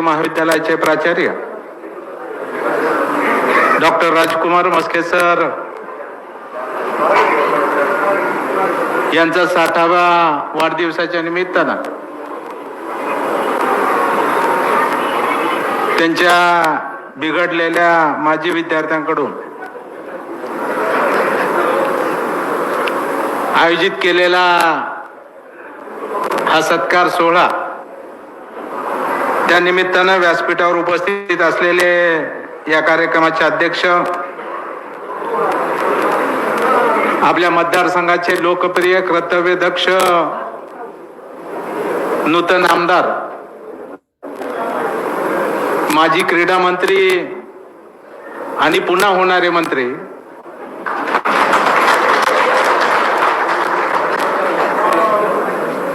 कृषी महाविद्यालयाचे प्राचार्य. Doctor Rajkumar Maske sir. यांचा साठावा वाढदिवसाच्या निमित्तानं. त्यांच्या बिघडलेल्या माजी विद्यार्थ्यांकडून आयोजित केलेला हा सत्कार सोहळा त्या निमित्तानं व्यासपीठावर उपस्थित असलेले या कार्यक्रमाचे अध्यक्ष आपल्या मतदारसंघाचे लोकप्रिय कर्तव्यदक्ष नूतन आमदार माजी क्रीडा मंत्री आणि पुन्हा होणारे मंत्री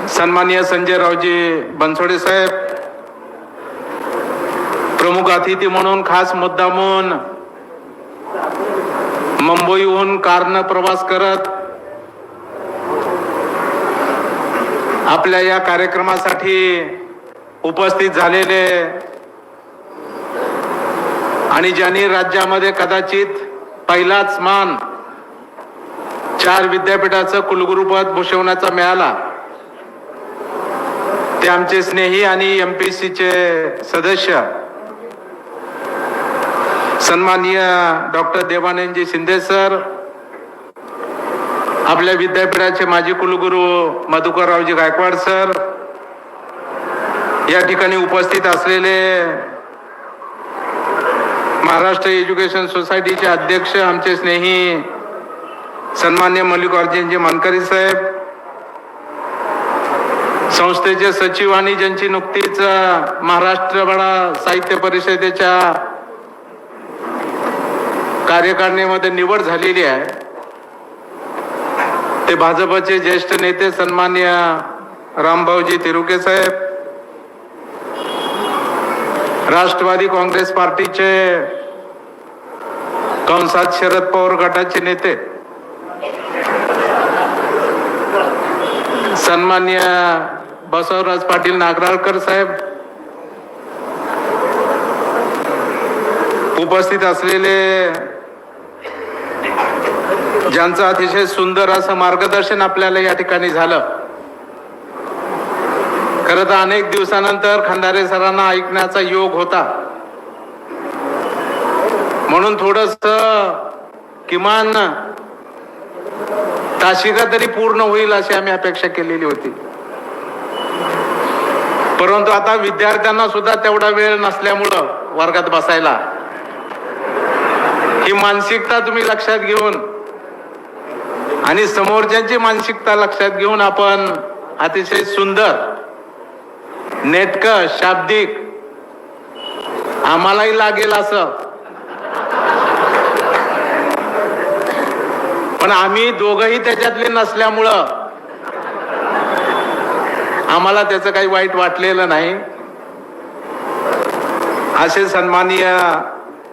सन्माननीय संजय रावजी बनसोडे साहेब प्रमुख अतिथी म्हणून खास मुद्दा म्हणून मुंबईहून कारनं प्रवास करत आपल्या या कार्यक्रमासाठी उपस्थित झालेले आणि ज्यांनी राज्यामध्ये कदाचित पहिलाच मान चार विद्यापीठाचं कुलगुरुपद भूषवण्याचा मिळाला ते आमचे स्नेही आणि एम पी चे सदस्य सन्माननीय डॉक्टर देवानंदजी शिंदे सर आपल्या विद्यापीठाचे माजी कुलगुरू मधुकररावजी गायकवाड सर या ठिकाणी उपस्थित असलेले महाराष्ट्र एज्युकेशन सोसायटीचे अध्यक्ष आमचे स्नेही सन्मान्य मल्लिकार्जुनजी मनकरी साहेब संस्थेचे सचिव आणि ज्यांची नुकतीच महाराष्ट्र बडा साहित्य परिषदेच्या कार्यकारिणीमध्ये निवड झालेली आहे. ते भाजपचे ज्येष्ठ नेते सन्मान्य रामभाऊजी तिरुके साहेब राष्ट्रवादी काँग्रेस पार्टीचे कंसात शरद पवार गटाचे नेते सन्मान्य बसवराज पाटील नागराळकर साहेब उपस्थित असलेले ज्यांचं अतिशय सुंदर असं मार्गदर्शन आपल्याला या ठिकाणी झालं. खरं तर अनेक दिवसानंतर खंडारे सरांना ऐकण्याचा योग होता. म्हणून थोडस किमान ताशिका तरी पूर्ण होईल अशी आम्ही अपेक्षा केलेली होती. परंतु आता विद्यार्थ्यांना सुद्धा तेवढा वेळ नसल्यामुळं वर्गात बसायला. ही मानसिकता तुम्ही लक्षात घेऊन आणि समोरच्यांची मानसिकता लक्षात घेऊन आपण अतिशय सुंदर नेटक शाब्दिक आम्हालाही लागेल असं. पण आम्ही दोघही त्याच्यातले नसल्यामुळं आम्हाला त्याचं काही वाईट वाटलेलं नाही. असे सन्माननीय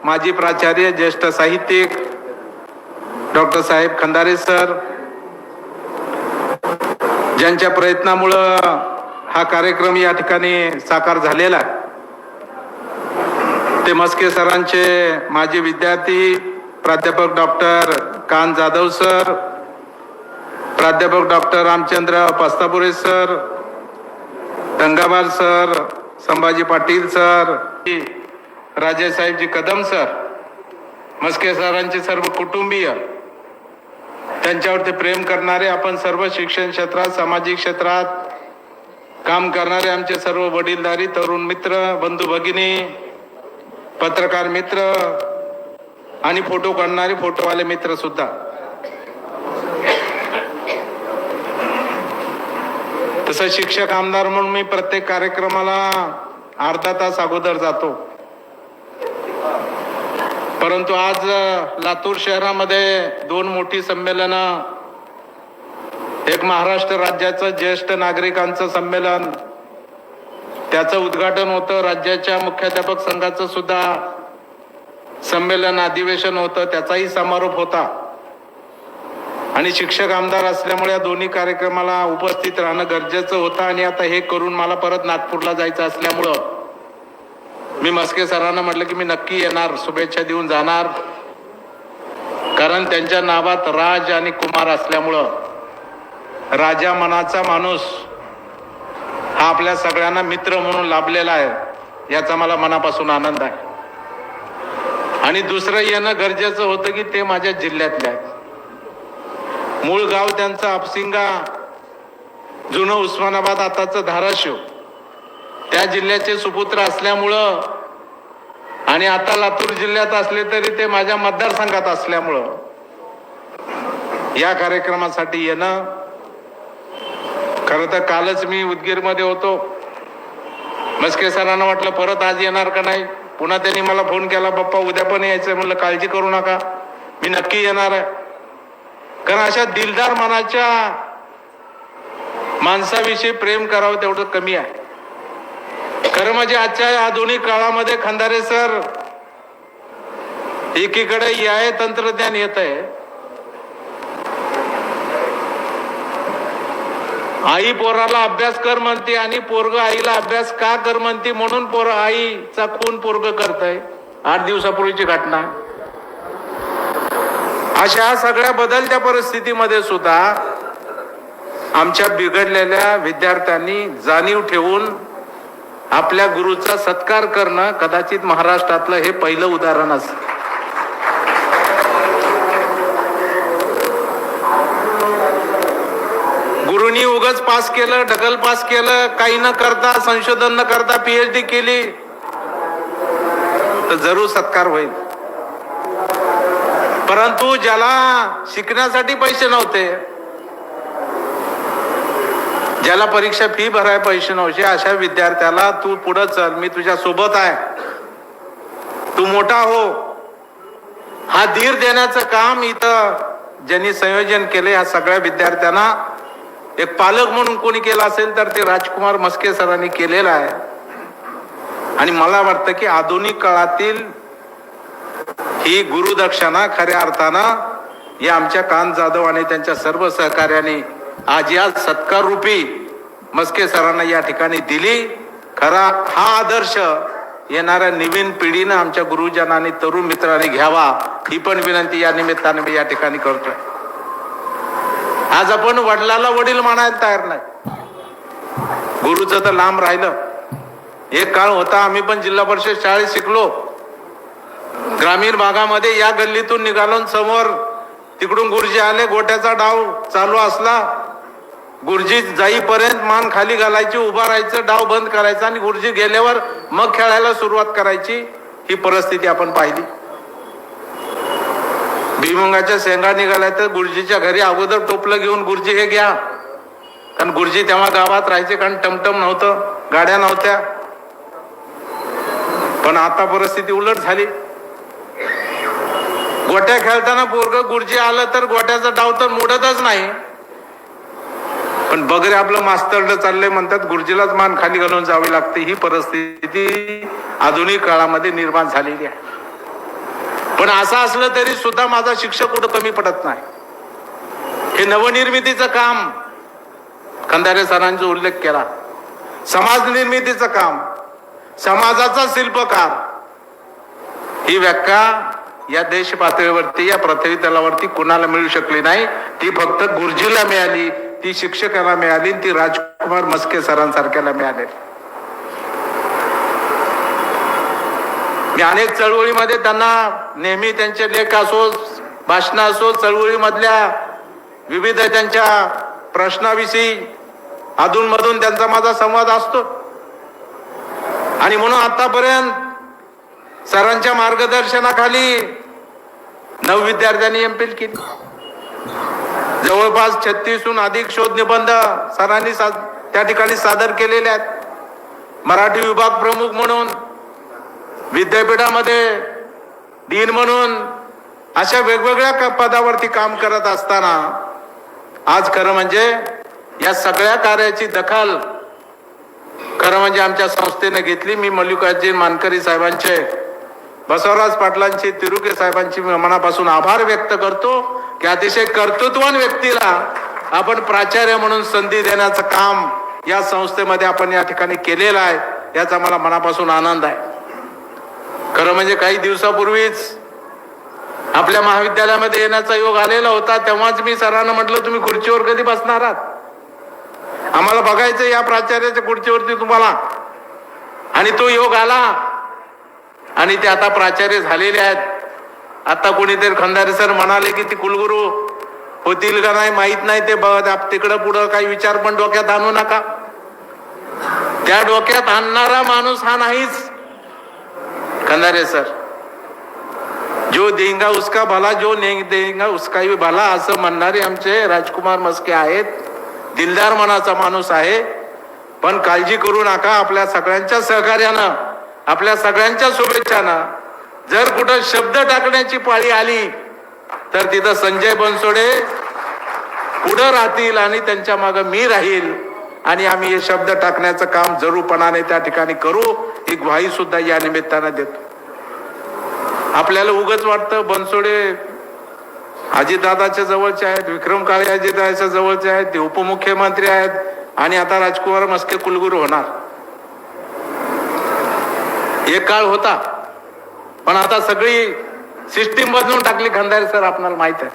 माजी प्राचार्य ज्येष्ठ साहित्यिक डॉक्टर साहेब खंदारे सर ज्यांच्या प्रयत्नामुळं हा कार्यक्रम या ठिकाणी साकार झालेला आहे. ते मस्के सरांचे माजी विद्यार्थी प्राध्यापक डॉक्टर कान जाधव सर प्राध्यापक doctor Ramchandra Pastapure sir Gangabar sir Sambhaji Patil sir Rajesahebji Kadam sir Maske सरांचे सर्व कुटुंबीय त्यांच्यावरती प्रेम करणारे आपण सर्व शिक्षण क्षेत्रात सामाजिक क्षेत्रात काम करणारे आमचे सर्व वडीलधारी तरुण मित्र बंधू भगिनी पत्रकार मित्र आणि फोटो काढणारे फोटोवाले मित्र सुद्धा. तसं शिक्षक आमदार म्हणून मी प्रत्येक कार्यक्रमाला अर्धा तास अगोदर जातो. परंतु आज लातूर शहरामध्ये दोन मोठी संमेलनं एक महाराष्ट्र राज्याचं ज्येष्ठ नागरिकांचं संमेलन त्याचं उद्घाटन होतं. राज्याच्या मुख्याध्यापक संघाचं सुद्धा संमेलन अधिवेशन होतं. त्याचाही समारोप होता. आणि शिक्षक आमदार असल्यामुळे या दोन्ही कार्यक्रमाला उपस्थित राहणं गरजेचं होतं. आणि आता हे करून मला परत नागपूरला जायचं असल्यामुळं मी मस्के सरांना म्हटलं की मी नक्की येणार शुभेच्छा देऊन जाणार. कारण त्यांच्या नावात राज आणि कुमार असल्यामुळं राजा मनाचा माणूस हा आपल्या सगळ्यांना मित्र म्हणून लाभलेला आहे याचा मला मनापासून आनंद आहे. आणि दुसरं येणं गरजेचं होतं की ते माझ्या जिल्ह्यातले आहेत. मूळ गाव त्यांचं आपसिंगा जुनं उस्मानाबाद आताचं धाराशिव. त्या जिल्ह्याचे सुपुत्र असल्यामुळं आणि आता लातूर जिल्ह्यात असले तरी ते माझ्या मतदारसंघात असल्यामुळं या कार्यक्रमासाठी येणं खरं तर कालच मी उदगीरमध्ये होतो. मस्के सरांना वाटलं परत आज येणार का नाही? पुन्हा त्यांनी मला फोन केला बाप्पा उद्या पण यायचं म्हणलं काळजी करू नका. मी नक्की येणार आहे. कारण अशा दिलदार मनाच्या माणसाविषयी प्रेम करावं तेवढं कमी आहे. खरं म्हणजे आजच्या या आधुनिक काळामध्ये खंदारे सर एकीकडे याय तंत्रज्ञान येत आहे आई पोराला अभ्यास कर म्हणते आणि पोरग आईला अभ्यास का कर म्हणते म्हणून पोर आईचा खून पोरग करतय. आठ दिवसापूर्वीची घटना. अशा सगळ्या बदलत्या परिस्थितीमध्ये सुद्धा आमच्या बिघडलेल्या विद्यार्थ्यांनी जाणीव ठेवून आपल्या गुरुचा सत्कार करणं कदाचित महाराष्ट्रातलं हे पहिलं उदाहरण असतं गुरुनी उगच पास केलं ढकल पास केलं काही न करता संशोधन न करता पीएचडी केली तर जरूर सत्कार होईल. परंतु ज्याला शिकण्यासाठी पैसे नव्हते ज्याला परीक्षा फी भराय पैसे नव्हते अशा विद्यार्थ्याला तू पुढं चल मी तुझ्या सोबत आहे. तू मोठा हो. हा धीर देण्याचं काम इथं ज्यांनी संयोजन केले ह्या सगळ्या विद्यार्थ्यांना एक पालक म्हणून कोणी केलं असेल तर ते राजकुमार मस्के सरांनी केलेलं आहे. आणि मला वाटतं की आधुनिक काळातील ही गुरुदक्षिणा खऱ्या अर्थानं या आमच्या कान जाधव आणि त्यांच्या सर्व सहकार्याने आज या सत्कार रूपी मस्के सरांना या ठिकाणी दिली. खरा हा आदर्श येणाऱ्या नवीन पिढीनं आमच्या गुरुजनांनी तरुण मित्रांनी घ्यावा ही पण विनंती या निमित्ताने मी या ठिकाणी करतोय. आज आपण वडिलाला वडील मानायला तयार नाही. गुरुचं तर लांब राहिलं. एक काळ होता आम्ही पण जिल्हा परिषद शाळेत शिकलो. ग्रामीण भागामध्ये या गल्लीतून निघालो समोर तिकडून गुरुजी आले गोट्याचा डाव चालू असला. गुरुजी जाईपर्यंत मान खाली घालायची उभा राहायचं डाव बंद करायचा आणि गुरुजी गेल्यावर मग खेळायला सुरुवात करायची. ही परिस्थिती आपण पाहिली. भीमुंगाच्या शेंगा निघाल्या तर गुरुजीच्या घरी अगोदर टोपलं घेऊन गुरुजी हे घ्या. कारण गुरुजी तेव्हा गावात राहायचे कारण टमटम नव्हतं गाड्या नव्हत्या. पण आता परिस्थिती उलट झाली. गोट्या खेळताना पोरग गुरुजी आलं तर गोट्याचा डाव तर मोडतच नाही. पण बगरे आपलं मास्तरड चाललंय म्हणतात गुरुजीलाच मान खाली घालून जावी लागते. ही परिस्थिती आधुनिक काळामध्ये निर्माण झालेली आहे. पण असं असलं तरी सुद्धा माझा शिक्षक कुठं कमी पडत नाही. हे नवनिर्मितीचं काम खंदारे सरांचा उल्लेख केला. समाज निर्मितीचं काम समाजाचा शिल्पकार. ही व्याख्या या देश पातळीवरती या पृथ्वी तलावरती कुणाला मिळू शकली नाही. ती फक्त गुरुजीला मिळाली ती शिक्षकाला मिळाली ती राजकुमार मस्के सरांसारख्याला मिळाले. मी अनेक चळवळीमध्ये त्यांना नेहमी त्यांचे लेख असो भाषण असो चळवळीमधल्या विविध त्यांच्या प्रश्नाविषयी अधूनमधून त्यांचा माझा संवाद असतो. आणि म्हणून आतापर्यंत सरांच्या मार्गदर्शनाखाली नव विद्यार्थ्यांनी एम केली. जवळपास छत्तीसहून अधिक शोध निबंध सरांनी सा त्या ठिकाणी सादर केलेले आहेत. मराठी विभाग प्रमुख म्हणून विद्यापीठामध्ये दिन म्हणून अशा वेगवेगळ्या क- पदावरती काम करत असताना आज खरं म्हणजे या सगळ्या कार्याची दखल खरं म्हणजे आमच्या संस्थेने घेतली. मी मल्लिकार्जुन मानकरी साहेबांचे बसवराज पाटलांचे तिरुके साहेबांची मनापासून आभार व्यक्त करतो. की अतिशय कर्तृत्वान व्यक्तीला आपण प्राचार्य म्हणून संधी देण्याचं काम या संस्थेमध्ये आपण या ठिकाणी केलेलं आहे याचा मला मनापासून आनंद आहे. खरं म्हणजे काही दिवसापूर्वीच आपल्या महाविद्यालयामध्ये येण्याचा योग आलेला होता तेव्हाच मी सरांना म्हटलं तुम्ही खुर्चीवर कधी बसणार आहात? आम्हाला बघायचं या प्राचार्याच्या खुर्चीवरती तुम्हाला. आणि तो योग आला. आणि ते आता प्राचार्य झालेले आहेत. आता कोणीतरी खंदारे सर म्हणाले की ती कुलगुरू होतील का नाही माहीत नाही ते बघ तिकडं पुढं काही विचार पण डोक्यात आणू नका. त्या डोक्यात आणणारा माणूस हा नाहीच. खंदारे सर जो देंगा उसका भला जो ने देंगा उसका भी भला असं म्हणणारे आमचे राजकुमार मस्के आहेत. दिलदार मनाचा माणूस आहे. पण काळजी करू नका आपल्या सगळ्यांच्या सहकार्यानं आपल्या सगळ्यांच्या शुभेच्छानं. जर कुठं शब्द टाकण्याची पाळी आली तर तिथं संजय बनसोडे पुढं राहतील आणि त्यांच्या मागं मी राहील. आणि आम्ही हे शब्द टाकण्याचं काम जरूरपणाने त्या ठिकाणी करू ही ग्वाही सुद्धा या निमित्तानं देतो. आपल्याला उगच वाटतं बनसोडे अजितदादाच्या जवळचे आहेत विक्रम काळे अजितदादाच्या जवळचे आहेत ते उपमुख्यमंत्री आहेत आणि आता राजकुमार मस्के कुलगुरू होणार. एक काळ होता. पण आता सगळी सिस्टीम बदलून टाकली खंदारे सर आपल्याला माहीत आहे.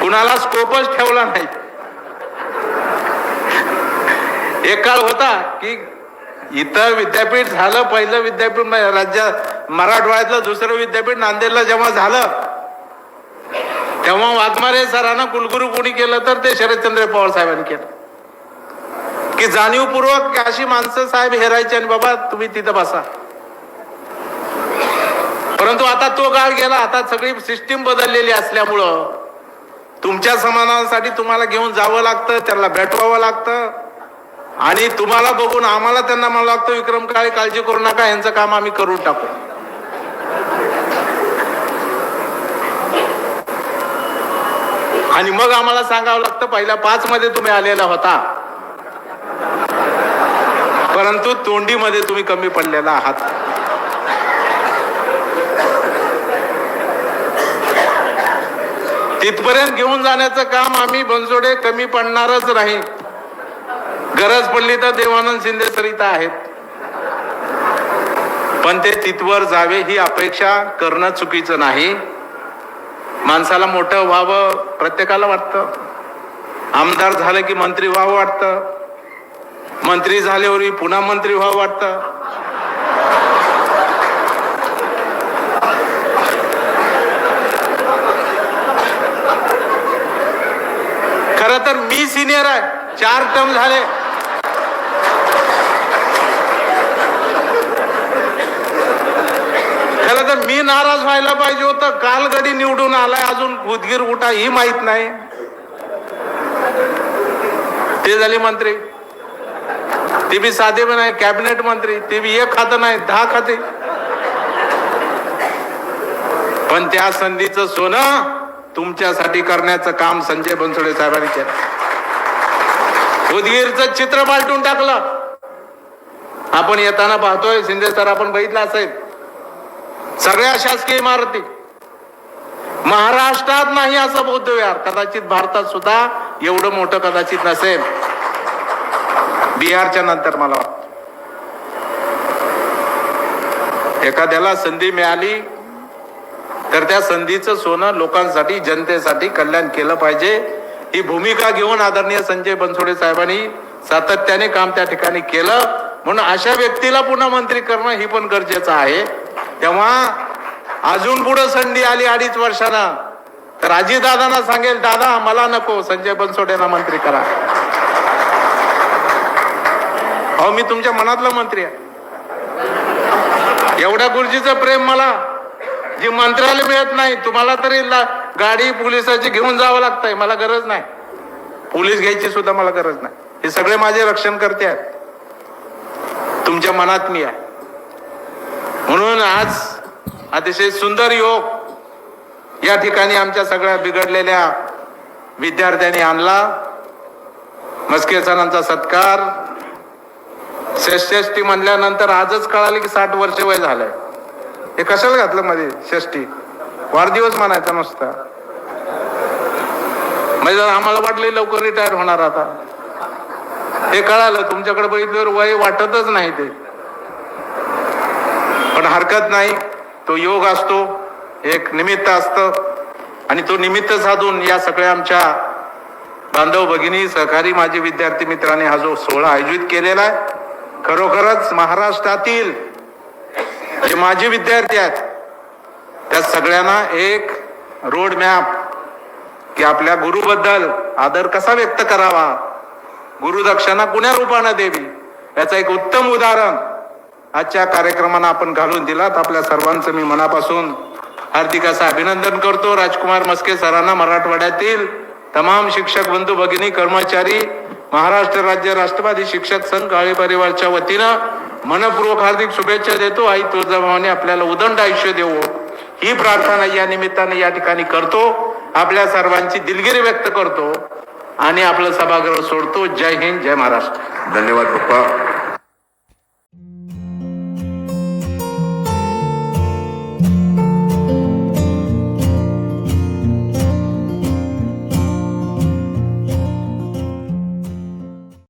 कुणाला स्कोपच ठेवला नाही. एक काळ होता की इथं विद्यापीठ झालं पहिलं विद्यापीठ म- राज्यात मराठवाड्यातलं दुसरं विद्यापीठ नांदेडला जेव्हा झालं तेव्हा वाघमारे सरांना कुलगुरू कोणी केलं तर ते शरदचंद्र पवार साहेबांनी केलं. की जाणीवपूर्वक अशी माणसं साहेब हेरायची आणि बाबा तुम्ही तिथं बसा. परंतु आता तो काळ गेला आता सगळी सिस्टीम बदललेली असल्यामुळं तुमच्या समानासाठी तुम्हाला घेऊन जावं लागतं त्यांना भेटवावं लागतं. आणि तुम्हाला बघून आम्हाला त्यांना मला लागतं विक्रम काळे काळजी करू नका यांचं काम आम्ही करून टाकू. आणि मग आम्हाला सांगावं लागतं पहिल्या पाच मध्ये तुम्ही आलेला होता. परंतु तोंडीमध्ये तुम्ही कमी पडलेला आहात. तिथपर्यंत घेऊन जाण्याचं काम आम्ही बनसोडे कमी पडणारच नाही. गरज पडली तर देवानंद शिंदे सर इथं आहेत. पण ते तिथवर जावे ही अपेक्षा करणं चुकीचं नाही. माणसाला मोठं व्हावं प्रत्येकाला वाटतं. आमदार झालं की मंत्री व्हावं वाटतं. मंत्री झाल्यावर पुन्हा मंत्री व्हावं वाटतं खर तर मी सिनियर आहे चार टर्म झाले. खरं तर मी नाराज व्हायला पाहिजे होतं. काल कधी निवडून आलाय अजून. उदगीर उठा ही माहीत नाही. ते झाले मंत्री. ते बी साधे पण आहे कॅबिनेट मंत्री. ते बी एक खातं नाही दहा खाते. पण त्या संधीचं सोनं तुमच्यासाठी करण्याचं काम संजय बनसोडे साहेबांनी केलं. उदगीरचं चित्र पालटून टाकलं. आपण येताना पाहतोय शिंदे सर आपण बघितलं असेल. सगळ्या शासकीय इमारती. महाराष्ट्रात नाही असं बौद्ध विहार कदाचित भारतात सुद्धा एवढं मोठं कदाचित नसेल. बिहारच्या नंतर मला एखाद्याला संधी मिळाली तर त्या संधीचं सोनं लोकांसाठी जनतेसाठी कल्याण केलं पाहिजे. ही भूमिका घेऊन आदरणीय संजय बनसोडे साहेबांनी सातत्याने काम त्या ठिकाणी केलं. म्हणून अशा व्यक्तीला पुन्हा मंत्री करणं ही पण गरजेचं आहे. तेव्हा अजून पुढे संधी आली अडीच वर्षानं. तर दादांना सांगेल दादा मला नको संजय बनसोडेला मंत्री करा. अहो मी तुमच्या मनातला मंत्री आहे. एवढ्या गुरुजीचं प्रेम मला. जी मंत्रालय मिळत नाही तुम्हाला तरी गाडी पोलिसाची घेऊन जावं लागतंय मला गरज नाही. पोलीस घ्यायची सुद्धा मला गरज नाही. हे सगळे माझे रक्षण करते आहेत. तुमच्या मनात मी आहे. म्हणून आज अतिशय सुंदर योग या ठिकाणी आमच्या सगळ्या बिघडलेल्या विद्यार्थ्यांनी आणला. मस्के सणांचा सत्कार. षष्टी म्हणल्यानंतर आजच कळाले की साठ वर्ष वय झालंय. हे कशाला घातलं मध्ये षष्टी वाढदिवस मानायचा नसता. म्हणजे जर आम्हाला वाटले लवकर रिटायर होणार आता. हे कळालं तुमच्याकडे बघितल्यावर वय वाटतच नाही ते. पण हरकत नाही तो योग असतो एक निमित्त असतं. आणि तो निमित्त साधून या सगळ्या आमच्या बांधव भगिनी सहकारी माझे विद्यार्थी मित्रांनी हा जो सोहळा आयोजित केलेला आहे खरोखरच महाराष्ट्रातील जे माझे विद्यार्थी आहेत त्या सगळ्यांना एक रोड मॅप की आपल्या गुरुबद्दल आदर कसा व्यक्त करावा? गुरुदक्षिणा कुण्या रूपानं द्यावी? याचं एक उत्तम उदाहरण आजच्या कार्यक्रमानं आपण घालून दिलात. आपल्या सर्वांचं मी मनापासून हार्दिक असं अभिनंदन करतो. राजकुमार मस्के सरांना मराठवाड्यातील तमाम शिक्षक बंधू भगिनी कर्मचारी महाराष्ट्र राज्य राष्ट्रवादी शिक्षक संघ काळे परिवारच्या वतीनं मनपूर्वक हार्दिक शुभेच्छा देतो. आई तुळजाभवानी आपल्याला उदंड आयुष्य देवो. ही प्रार्थना या निमित्ताने या ठिकाणी करतो. आपल्या सर्वांची दिलगिरी व्यक्त करतो. आणि आपलं सभागृह सोडतो. जय हिंद जय महाराष्ट्र. धन्यवाद पप्पा.